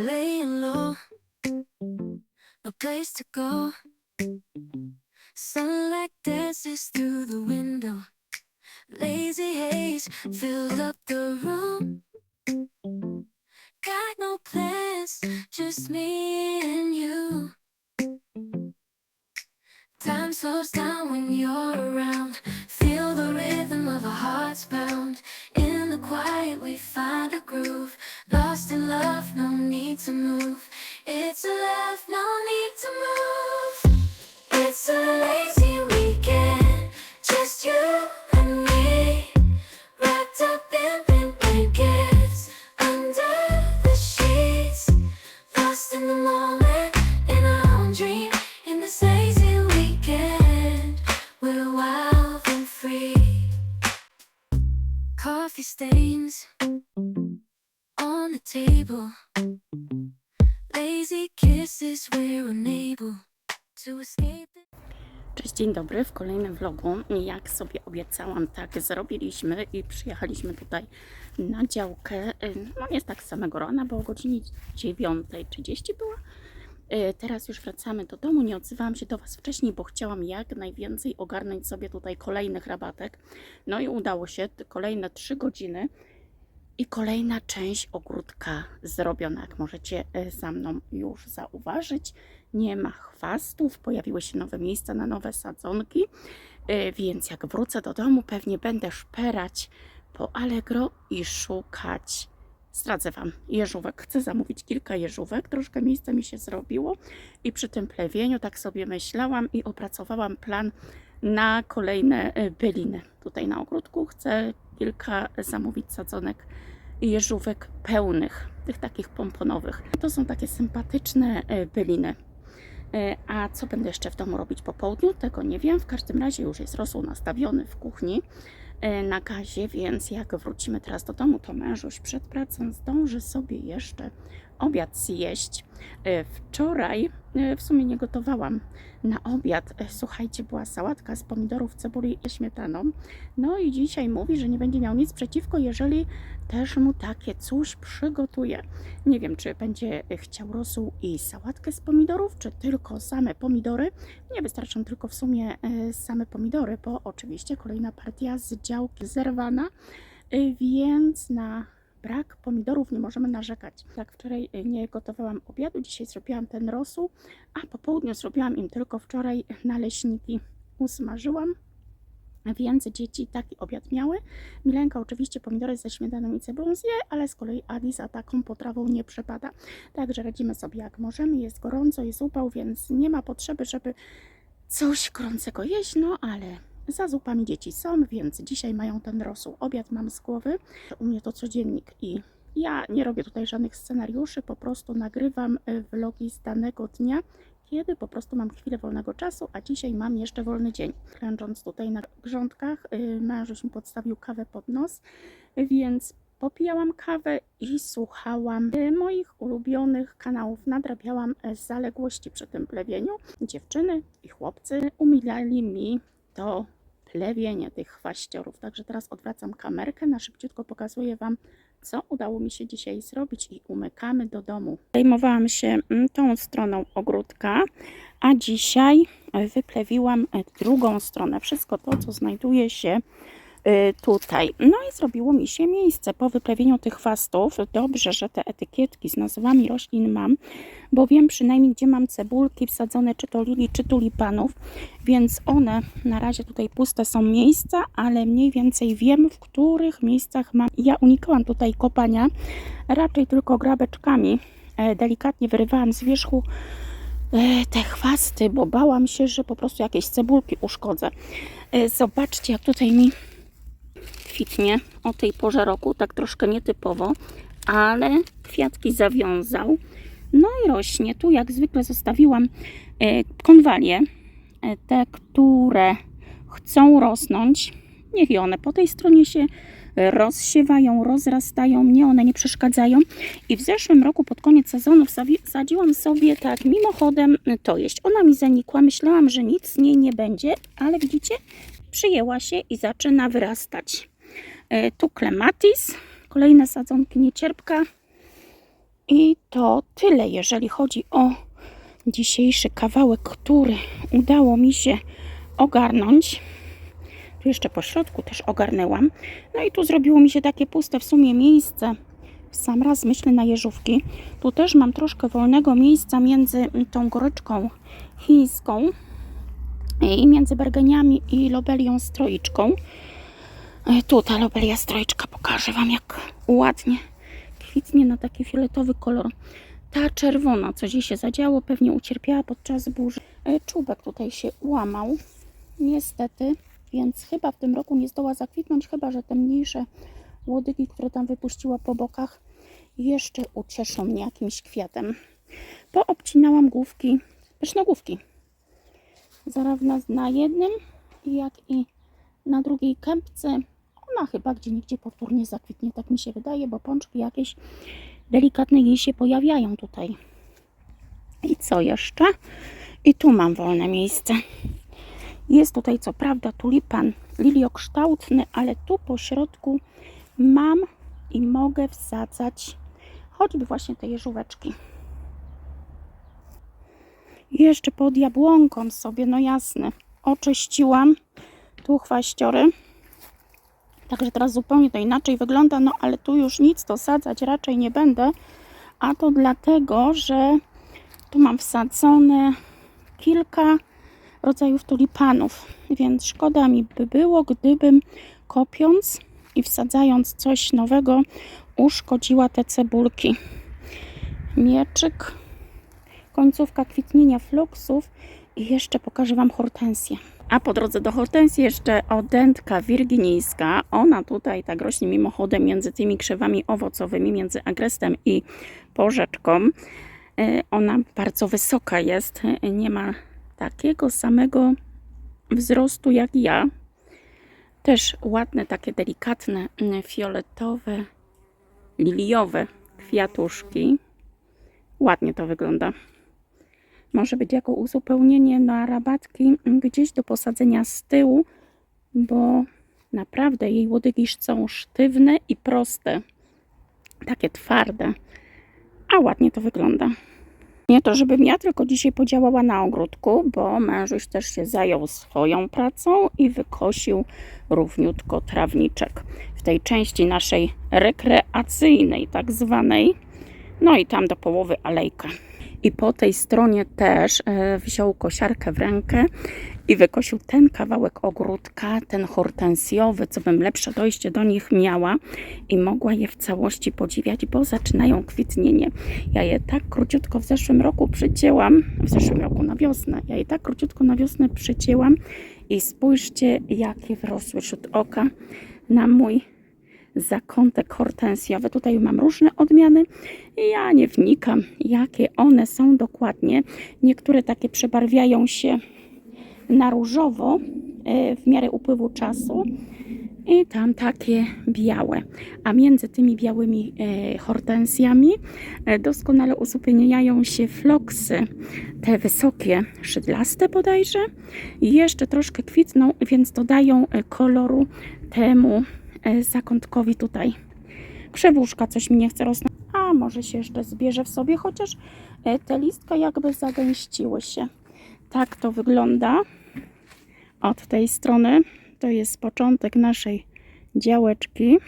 laying low, no place to go. Sunlight dances through the window. Lazy haze fills up to move. Cześć, dzień dobry w kolejnym vlogu. Jak sobie obiecałam, tak zrobiliśmy i przyjechaliśmy tutaj na działkę. No jest tak samego rana, bo o godzinie 9.30 była. Y, Teraz już wracamy do domu. Nie odzywałam się do Was wcześniej, bo chciałam jak najwięcej ogarnąć sobie tutaj kolejnych rabatek. No i udało się. Kolejne 3 godziny i kolejna część ogródka zrobiona, jak możecie e, za mną już zauważyć. Nie ma chwastów, pojawiły się nowe miejsca na nowe sadzonki, e, więc jak wrócę do domu, pewnie będę szperać po Allegro i szukać. Zdradzę Wam jeżówek. Chcę zamówić kilka jeżówek, troszkę miejsca mi się zrobiło i przy tym plewieniu tak sobie myślałam i opracowałam plan na kolejne e, byliny. Tutaj na ogródku chcę kilka zamówić sadzonek jeżówek pełnych, tych takich pomponowych. To są takie sympatyczne e, byliny. E, A co będę jeszcze w domu robić po południu, tego nie wiem. W każdym razie już jest rosół nastawiony w kuchni e, na gazie, więc jak wrócimy teraz do domu, to mężuś przed pracą zdąży sobie jeszcze obiad zjeść. E, Wczoraj e, w sumie nie gotowałam na obiad. E, Słuchajcie, była sałatka z pomidorów, cebuli i śmietaną. No i dzisiaj mówi, że nie będzie miał nic przeciwko, jeżeli też mu takie coś przygotuje. Nie wiem, czy będzie chciał rosół i sałatkę z pomidorów, czy tylko same pomidory. Nie wystarczą tylko w sumie same pomidory, bo oczywiście kolejna partia z działki zerwana, więc na brak pomidorów nie możemy narzekać. Tak, wczoraj e, nie gotowałam obiadu, dzisiaj zrobiłam ten rosół, a po południu zrobiłam im tylko wczoraj naleśniki. Usmażyłam, więc dzieci taki obiad miały. Milenka oczywiście pomidory ze śmietaną i cebulą zje, ale z kolei Adi za taką potrawą nie przepada. Także radzimy sobie jak możemy. Jest gorąco, jest upał, więc nie ma potrzeby, żeby coś gorącego jeść, no ale za zupami dzieci są, więc dzisiaj mają ten rosół. Obiad mam z głowy. U mnie to codziennik i ja nie robię tutaj żadnych scenariuszy, po prostu nagrywam e, vlogi z danego dnia, kiedy po prostu mam chwilę wolnego czasu, a dzisiaj mam jeszcze wolny dzień. Klęcząc tutaj na grządkach, y, mężuś mi podstawił kawę pod nos, więc popijałam kawę i słuchałam y, moich ulubionych kanałów. Nadrabiałam e, zaległości przy tym plewieniu. Dziewczyny i chłopcy umilali mi to plewienie tych chwaściorów. Także teraz odwracam kamerkę, na szybciutko pokazuję Wam, co udało mi się dzisiaj zrobić i umykamy do domu. Zajmowałam się mm, tą stroną ogródka, a dzisiaj wyplewiłam e, drugą stronę. Wszystko to, co znajduje się tutaj. No i zrobiło mi się miejsce po wyplewieniu tych chwastów. Dobrze, że te etykietki z nazwami roślin mam, bo wiem przynajmniej, gdzie mam cebulki wsadzone, czy to lilii, czy tulipanów, więc one na razie tutaj puste są miejsca, ale mniej więcej wiem, w których miejscach mam. Ja unikałam tutaj kopania, raczej tylko grabeczkami. E, Delikatnie wyrywałam z wierzchu e, te chwasty, bo bałam się, że po prostu jakieś cebulki uszkodzę. E, Zobaczcie, jak tutaj mi kwitnie o tej porze roku, tak troszkę nietypowo, ale kwiatki zawiązał. No i rośnie. Tu jak zwykle zostawiłam e, konwalie, e, te, które chcą rosnąć. Niech i one po tej stronie się rozsiewają, rozrastają, mnie one nie przeszkadzają. I w zeszłym roku pod koniec sezonu wsadziłam sobie tak mimochodem to jeść. Ona mi zanikła, myślałam, że nic z niej nie będzie, ale widzicie, przyjęła się i zaczyna wyrastać. E, Tu klematis, kolejne sadzonki niecierpka I to tyle, jeżeli chodzi o dzisiejszy kawałek, który udało mi się ogarnąć. Tu jeszcze po środku też ogarnęłam. No i tu zrobiło mi się takie puste w sumie miejsce. W sam raz myślę na jeżówki. Tu też mam troszkę wolnego miejsca między tą goryczką chińską i między bergeniami i lobelią stroiczką. Tu ta lobelia stroiczka pokażę Wam jak ładnie kwitnie na taki fioletowy kolor. Ta czerwona, co dziś się zadziało, pewnie ucierpiała podczas burzy. Czubek tutaj się ułamał, niestety, więc chyba w tym roku nie zdoła zakwitnąć, chyba że te mniejsze łodygi, które tam wypuściła po bokach, jeszcze ucieszą mnie jakimś kwiatem. Poobcinałam główki, pysznogłówki, zarówno na jednym, jak i na drugiej kępce. Ona chyba gdzie nigdzie powtórnie zakwitnie, tak mi się wydaje, bo pączki jakieś delikatne jej się pojawiają tutaj. I co jeszcze? I tu mam wolne miejsce. Jest tutaj co prawda tulipan liliokształtny, ale tu po środku mam i mogę wsadzać choćby właśnie te jeżóweczki. Jeszcze pod jabłonką sobie, no jasne, oczyściłam tu chwaściory. Także teraz zupełnie to inaczej wygląda, no ale tu już nic to sadzać raczej nie będę. A to dlatego, że tu mam wsadzone kilka rodzajów tulipanów, więc szkoda mi by było, gdybym kopiąc i wsadzając coś nowego uszkodziła te cebulki. Mieczyk, końcówka kwitnienia fluksów i jeszcze pokażę Wam hortensję. A po drodze do hortensji jeszcze odętka wirginijska. Ona tutaj tak rośnie mimochodem między tymi krzewami owocowymi, między agrestem i porzeczką. E, Ona bardzo wysoka jest, nie ma takiego samego wzrostu jak ja. Też ładne, takie delikatne, mm, fioletowe, liliowe kwiatuszki. Ładnie to wygląda. Może być jako uzupełnienie na rabatki gdzieś do posadzenia z tyłu, bo naprawdę jej łodygi są sztywne i proste. Takie twarde. A ładnie to wygląda. Nie to, żebym ja tylko dzisiaj podziałała na ogródku, bo mężuś też się zajął swoją pracą i wykosił równiutko trawniczek w tej części naszej rekreacyjnej, tak zwanej. No i tam do połowy alejka. I po tej stronie też e, wziął kosiarkę w rękę i wykosił ten kawałek ogródka, ten hortensjowy, co bym lepsze dojście do nich miała i mogła je w całości podziwiać, bo zaczynają kwitnienie. Ja je tak króciutko w zeszłym roku przycięłam, w zeszłym roku na wiosnę, ja je tak króciutko na wiosnę przycięłam i spójrzcie, jakie wyrosły wśród oka na mój zakątek hortensjowy. Tutaj mam różne odmiany. Ja nie wnikam, jakie one są dokładnie. Niektóre takie przebarwiają się na różowo e, w miarę upływu czasu i tam takie białe. A między tymi białymi e, hortensjami e, doskonale uzupełniają się floksy, te wysokie, szydlaste bodajże. Jeszcze troszkę kwitną, więc dodają koloru temu zakątkowi tutaj. Krzewuszka coś mi nie chce rosnąć, a może się jeszcze zbierze w sobie, chociaż e, te listka jakby zagęściły się. Tak to wygląda od tej strony. To jest początek naszej działeczki.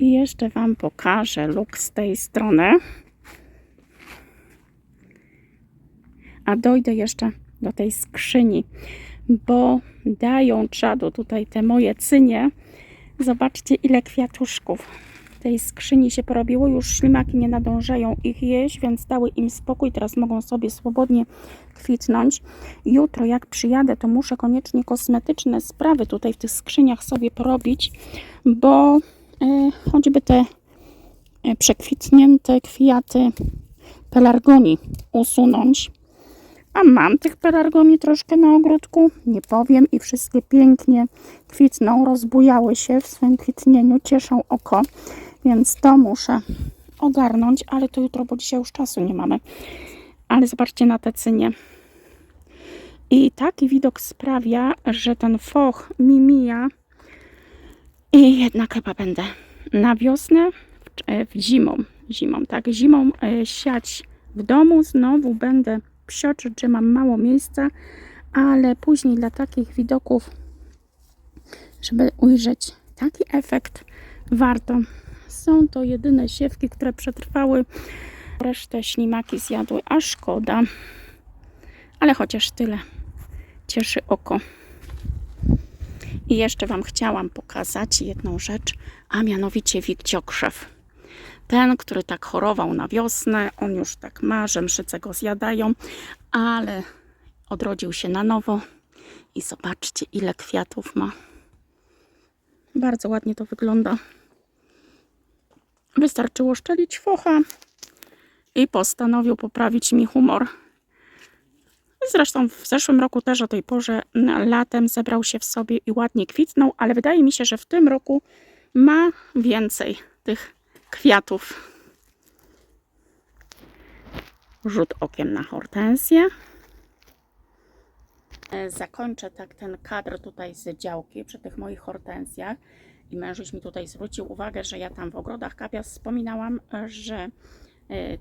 I jeszcze Wam pokażę luk z tej strony. A dojdę jeszcze do tej skrzyni, bo dają czadu tutaj te moje cynie. Zobaczcie, ile kwiatuszków w tej skrzyni się porobiło. Już ślimaki nie nadążają ich jeść, więc dały im spokój. Teraz mogą sobie swobodnie kwitnąć. Jutro, jak przyjadę, to muszę koniecznie kosmetyczne sprawy tutaj w tych skrzyniach sobie porobić, bo e, choćby te e, przekwitnięte kwiaty pelargonii usunąć. A mam tych pelargonii troszkę na ogródku, nie powiem, i wszystkie pięknie kwitną, rozbujały się w swym kwitnieniu, cieszą oko, więc to muszę ogarnąć, ale to jutro, bo dzisiaj już czasu nie mamy. Ale zobaczcie na te cynie. I taki widok sprawia, że ten foch mi mija i jednak chyba będę na wiosnę, w, w zimą zimą, tak, zimą e, siać w domu, znowu będę psioczyć, że mam mało miejsca, ale później dla takich widoków, żeby ujrzeć taki efekt, warto. Są to jedyne siewki, które przetrwały. Resztę ślimaki zjadły, a szkoda. Ale chociaż tyle cieszy oko. I jeszcze Wam chciałam pokazać jedną rzecz, a mianowicie wikciokrzew. Ten, który tak chorował na wiosnę, on już tak ma, że mszyce go zjadają, ale odrodził się na nowo i zobaczcie, ile kwiatów ma. Bardzo ładnie to wygląda. Wystarczyło szczelić focha i postanowił poprawić mi humor. Zresztą w zeszłym roku też o tej porze latem zebrał się w sobie i ładnie kwitnął, ale wydaje mi się, że w tym roku ma więcej tych kwiatów. Rzut okiem na hortensję. E, Zakończę tak ten kadr tutaj z działki przy tych moich hortensjach. I mężuś mi tutaj zwrócił uwagę, że ja tam w ogrodach kapias wspominałam, e, że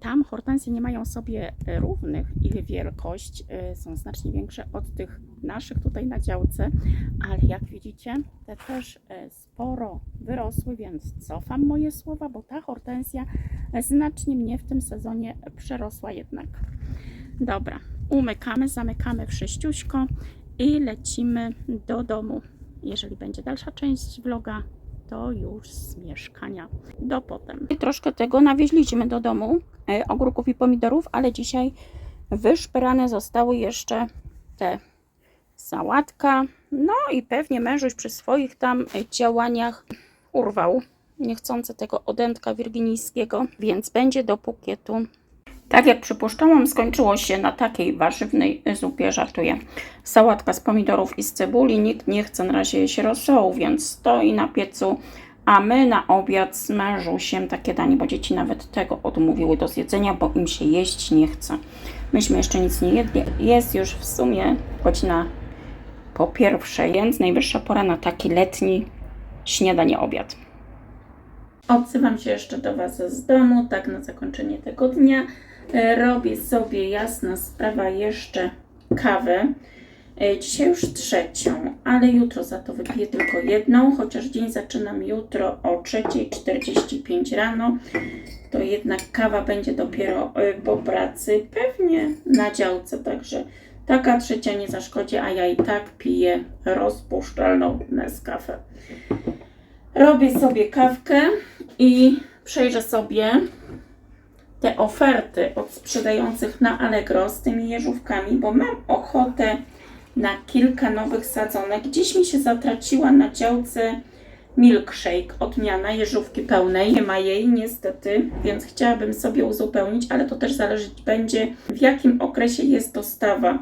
tam hortensje nie mają sobie e, równych. Ich wielkość e, są znacznie większe od tych naszych tutaj na działce, ale jak widzicie, te też e, sporo wyrosły, więc cofam moje słowa, bo ta hortensja e, znacznie mnie w tym sezonie przerosła jednak. Dobra, umykamy, zamykamy wszyściuśko i lecimy do domu. Jeżeli będzie dalsza część vloga, to już z mieszkania do potem. I troszkę tego nawieźliśmy do domu, e, ogórków i pomidorów, ale dzisiaj wyszperane zostały jeszcze te sałatka. No i pewnie mężuś przy swoich tam e, działaniach urwał niechcący tego odętka wirginijskiego, więc będzie do pukietu tak jak przypuszczałam, skończyło się na takiej warzywnej zupie, żartuję. Sałatka z pomidorów i z cebuli. Nikt nie chce na razie jeść rosołu, więc stoi na piecu. A my na obiad z mężusiem takie danie, bo dzieci nawet tego odmówiły do zjedzenia, bo im się jeść nie chce. Myśmy jeszcze nic nie jedli. Jest już w sumie godzina po pierwszej, więc najwyższa pora na taki letni śniadanie, obiad. Odzywam się jeszcze do Was z domu, tak na zakończenie tego dnia. E, Robię sobie jasna sprawa jeszcze kawę. E, Dzisiaj już trzecią, ale jutro za to wypiję tylko jedną, chociaż dzień zaczynam jutro o 3.45 rano. To jednak kawa będzie dopiero e, po pracy, pewnie na działce, także taka trzecia nie zaszkodzi, a ja i tak piję rozpuszczalną Nescafé. Robię sobie kawkę i przejrzę sobie te oferty od sprzedających na Allegro z tymi jeżówkami, bo mam ochotę na kilka nowych sadzonek. Gdzieś mi się zatraciła na działce milkshake, odmiana jeżówki pełnej. Nie ma jej niestety, więc chciałabym sobie uzupełnić, ale to też zależeć będzie w jakim okresie jest dostawa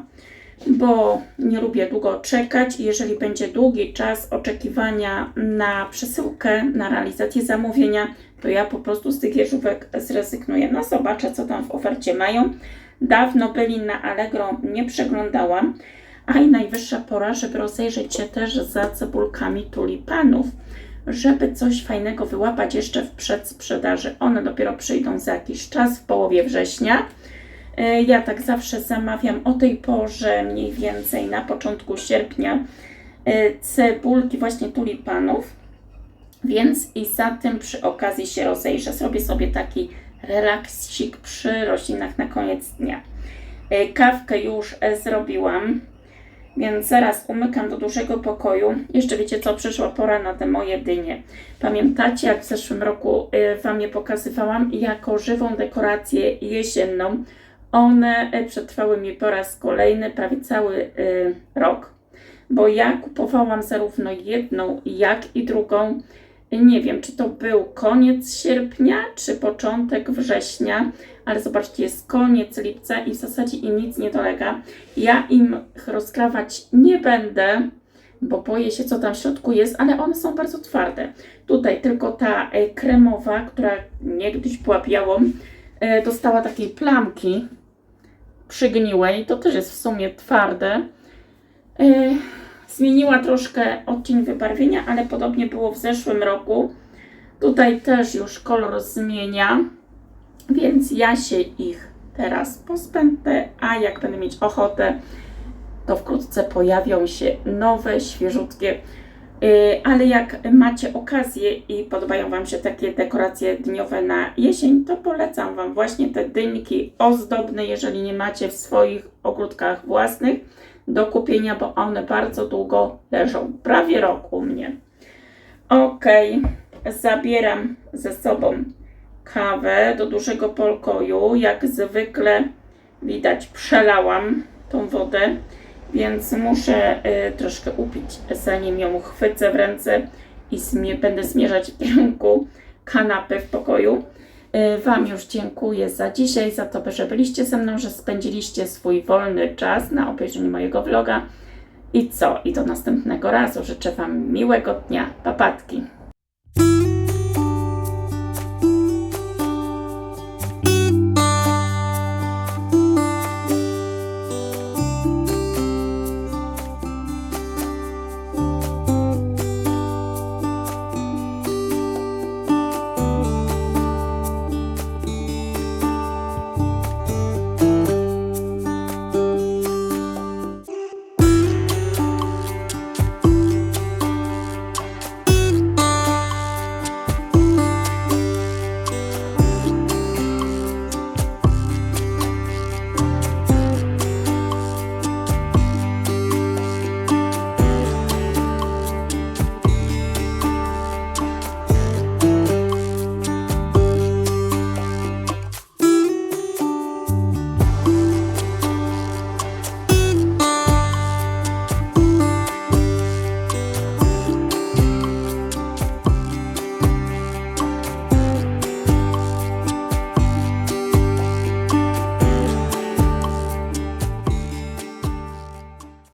bo nie lubię długo czekać. Jeżeli będzie długi czas oczekiwania na przesyłkę, na realizację zamówienia, to ja po prostu z tych jeżówek zrezygnuję. No zobaczę, co tam w ofercie mają. Dawno byli na Allegro, nie przeglądałam, a i najwyższa pora, żeby rozejrzeć się też za cebulkami tulipanów, żeby coś fajnego wyłapać jeszcze w przedsprzedaży. One dopiero przyjdą za jakiś czas, w połowie września. E, Ja tak zawsze zamawiam o tej porze, mniej więcej na początku sierpnia, e, cebulki właśnie tulipanów. Więc i za tym przy okazji się rozejrzę. Zrobię sobie taki relaksik przy roślinach na koniec dnia. E, Kawkę już zrobiłam, więc zaraz umykam do dużego pokoju. Jeszcze wiecie co, przyszła pora na te moje dynie. Pamiętacie, jak w zeszłym roku Wam je pokazywałam jako żywą dekorację jesienną. One e, przetrwały mi po raz kolejny prawie cały e, rok, bo ja kupowałam zarówno jedną, jak i drugą. Nie wiem, czy to był koniec sierpnia, czy początek września, ale zobaczcie, jest koniec lipca i w zasadzie im nic nie dolega. Ja im rozkrawać nie będę, bo boję się, co tam w środku jest, ale one są bardzo twarde. Tutaj tylko ta e, kremowa, która niegdyś była białą, dostała takiej plamki przygniłej. To też jest w sumie twarde. E, Zmieniła troszkę odcień wybarwienia, ale podobnie było w zeszłym roku. Tutaj też już kolor zmienia. Więc ja się ich teraz pozbędę, a jak będę mieć ochotę, to wkrótce pojawią się nowe, świeżutkie. Yy, Ale jak macie okazję i podobają Wam się takie dekoracje dniowe na jesień, to polecam Wam właśnie te dynki ozdobne, jeżeli nie macie w swoich ogródkach własnych, do kupienia, bo one bardzo długo leżą, prawie rok u mnie. Ok, zabieram ze sobą kawę do dużego pokoju. Jak zwykle widać, przelałam tą wodę, więc muszę y, troszkę upić, zanim ją chwycę w ręce i zmie- będę zmierzać w kierunku kanapy w pokoju. Y, Wam już dziękuję za dzisiaj, za to, że byliście ze mną, że spędziliście swój wolny czas na obejrzeniu mojego vloga. I co? I do następnego razu. Życzę Wam miłego dnia. Papatki.